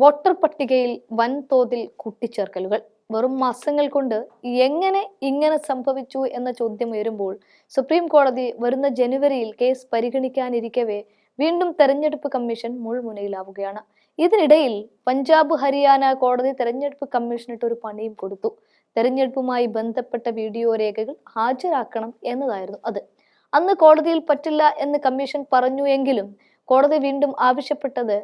Voter പട്ടികയിൽ വൻതോതിൽ കൂട്ടിച്ചേർക്കലുകൾ. വെറും മാസങ്ങൾ കൊണ്ട് എങ്ങനെ ഇങ്ങനെ സംഭവിച്ചു എന്ന ചോദ്യം ഉയരുമ്പോൾ സുപ്രീം കോടതി വരുന്ന ജനുവരിയിൽ കേസ് പരിഗണിക്കാനിരിക്കവേ വീണ്ടും തെരഞ്ഞെടുപ്പ് കമ്മീഷൻ മുൾമുനയിലാവുകയാണ്. ഇതിനിടയിൽ പഞ്ചാബ് ഹരിയാന കോടതി തെരഞ്ഞെടുപ്പ് കമ്മീഷനിട്ട് ഒരു പണിയും കൊടുത്തു. തെരഞ്ഞെടുപ്പുമായി ബന്ധപ്പെട്ട വീഡിയോ രേഖകൾ ഹാജരാക്കണം എന്നതായിരുന്നു അത്. അന്ന് കോടതിയിൽ പറ്റില്ല എന്ന് കമ്മീഷൻ പറഞ്ഞു എങ്കിലും കോടതി വീണ്ടും ആവശ്യപ്പെട്ടത്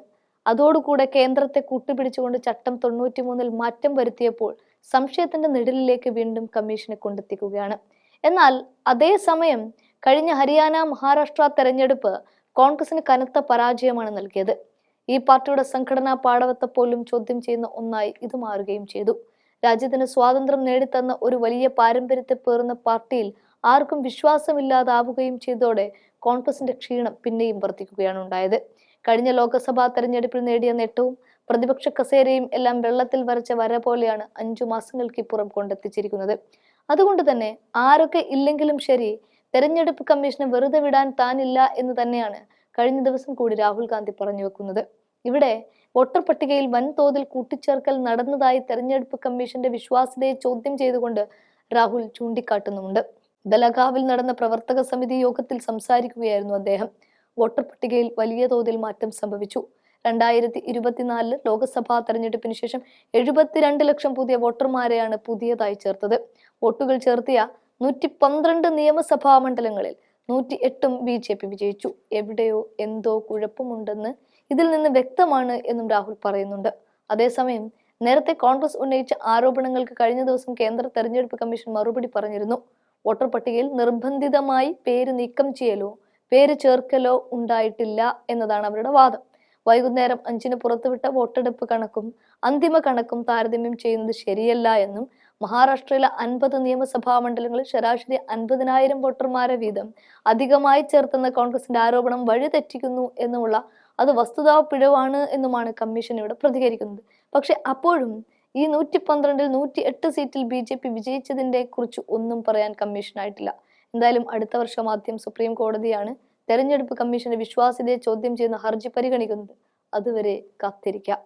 അതോടുകൂടെ കേന്ദ്രത്തെ കൂട്ടുപിടിച്ചുകൊണ്ട് ചട്ടം തൊണ്ണൂറ്റിമൂന്നിൽ മാറ്റം വരുത്തിയപ്പോൾ സംശയത്തിന്റെ നിഴലിലേക്ക് വീണ്ടും കമ്മീഷനെ കൊണ്ടെത്തിക്കുകയാണ്. എന്നാൽ അതേസമയം കഴിഞ്ഞ ഹരിയാന മഹാരാഷ്ട്ര തെരഞ്ഞെടുപ്പ് കോൺഗ്രസിന് കനത്ത പരാജയമാണ് നൽകിയത്. ഈ പാർട്ടിയുടെ സംഘടനാ പാടവത്തെ പോലും ചോദ്യം ചെയ്യുന്ന ഒന്നായി ഇത് മാറുകയും ചെയ്തു. രാജ്യത്തിന് സ്വാതന്ത്ര്യം നേടിത്തന്ന ഒരു വലിയ പാരമ്പര്യത്തെ പേറുന്ന പാർട്ടിയിൽ ആർക്കും വിശ്വാസമില്ലാതാവുകയും ചെയ്തതോടെ കോൺഗ്രസിന്റെ ക്ഷീണം പിന്നെയും വർദ്ധിക്കുകയാണ് ഉണ്ടായത്. കഴിഞ്ഞ ലോക്സഭാ തെരഞ്ഞെടുപ്പിൽ നേടിയ നേട്ടവും പ്രതിപക്ഷ കസേരയും എല്ലാം വെള്ളത്തിൽ വരച്ച വര പോലെയാണ് അഞ്ചു മാസങ്ങൾക്കിപ്പുറം കൊണ്ടെത്തിച്ചിരിക്കുന്നത്. അതുകൊണ്ട് തന്നെ ആരൊക്കെ ഇല്ലെങ്കിലും ശരി തെരഞ്ഞെടുപ്പ് കമ്മീഷനെ വെറുതെ വിടാൻ താനില്ല എന്ന് തന്നെയാണ് കഴിഞ്ഞ ദിവസം കൂടി രാഹുൽ ഗാന്ധി പറഞ്ഞു വെക്കുന്നത്. ഇവിടെ വോട്ടർ പട്ടികയിൽ വൻതോതിൽ കൂട്ടിച്ചേർക്കൽ നടന്നതായി തെരഞ്ഞെടുപ്പ് കമ്മീഷന്റെ വിശ്വാസ്യതയെ ചോദ്യം ചെയ്തുകൊണ്ട് രാഹുൽ ചൂണ്ടിക്കാട്ടുന്നുമുണ്ട്. ബലഗാവിൽ നടന്ന പ്രവർത്തക സമിതി യോഗത്തിൽ സംസാരിക്കുകയായിരുന്നു അദ്ദേഹം. വോട്ടർ പട്ടികയിൽ വലിയ തോതിൽ മാറ്റം സംഭവിച്ചു. രണ്ടായിരത്തി ഇരുപത്തിനാലിൽ ലോക്സഭാ തെരഞ്ഞെടുപ്പിന് ശേഷം എഴുപത്തിരണ്ട് ലക്ഷം പുതിയ വോട്ടർമാരെയാണ് പുതിയതായി ചേർത്തത്. വോട്ടുകൾ ചേർത്തിയ നൂറ്റി പന്ത്രണ്ട് നിയമസഭാ മണ്ഡലങ്ങളിൽ നൂറ്റി എട്ടും ബി ജെ പി വിജയിച്ചു. എവിടെയോ എന്തോ കുഴപ്പമുണ്ടെന്ന് ഇതിൽ നിന്ന് വ്യക്തമാണ് എന്നും രാഹുൽ പറയുന്നുണ്ട്. അതേസമയം നേരത്തെ കോൺഗ്രസ് ഉന്നയിച്ച ആരോപണങ്ങൾക്ക് കഴിഞ്ഞ ദിവസം കേന്ദ്ര തെരഞ്ഞെടുപ്പ് കമ്മീഷൻ മറുപടി പറഞ്ഞിരുന്നു. വോട്ടർ പട്ടികയിൽ നിർബന്ധിതമായി പേര് നീക്കം ചെയ്യലോ പേര് ചേർക്കലോ ഉണ്ടായിട്ടില്ല എന്നതാണ് അവരുടെ വാദം. വൈകുന്നേരം അഞ്ചിന് പുറത്തുവിട്ട വോട്ടെടുപ്പ് കണക്കും അന്തിമ കണക്കും താരതമ്യം ചെയ്യുന്നത് ശരിയല്ല എന്നും മഹാരാഷ്ട്രയിലെ അൻപത് നിയമസഭാ മണ്ഡലങ്ങളിൽ ശരാശരി അൻപതിനായിരം വോട്ടർമാരെ വീതം അധികമായി ചേർത്തെന്ന കോൺഗ്രസിന്റെ ആരോപണം വഴിതെറ്റിക്കുന്നു എന്നുമുള്ള അത് വസ്തുതാ പിഴവാണ് എന്നുമാണ് കമ്മീഷൻ ഇവിടെ പ്രതികരിക്കുന്നത്. പക്ഷെ അപ്പോഴും ഈ നൂറ്റി പന്ത്രണ്ടിൽ നൂറ്റി എട്ട് സീറ്റിൽ ബി ജെ പി വിജയിച്ചതിന്റെ കുറിച്ച് ഒന്നും പറയാൻ കമ്മീഷനായിട്ടില്ല എന്തായാലും അടുത്ത വർഷം ആദ്യം സുപ്രീം കോടതിയാണ് തെരഞ്ഞെടുപ്പ് കമ്മീഷന്റെ വിശ്വാസ്യതയെ ചോദ്യം ചെയ്യുന്ന ഹർജി പരിഗണിക്കുന്നത്. അതുവരെ കാത്തിരിക്കാം.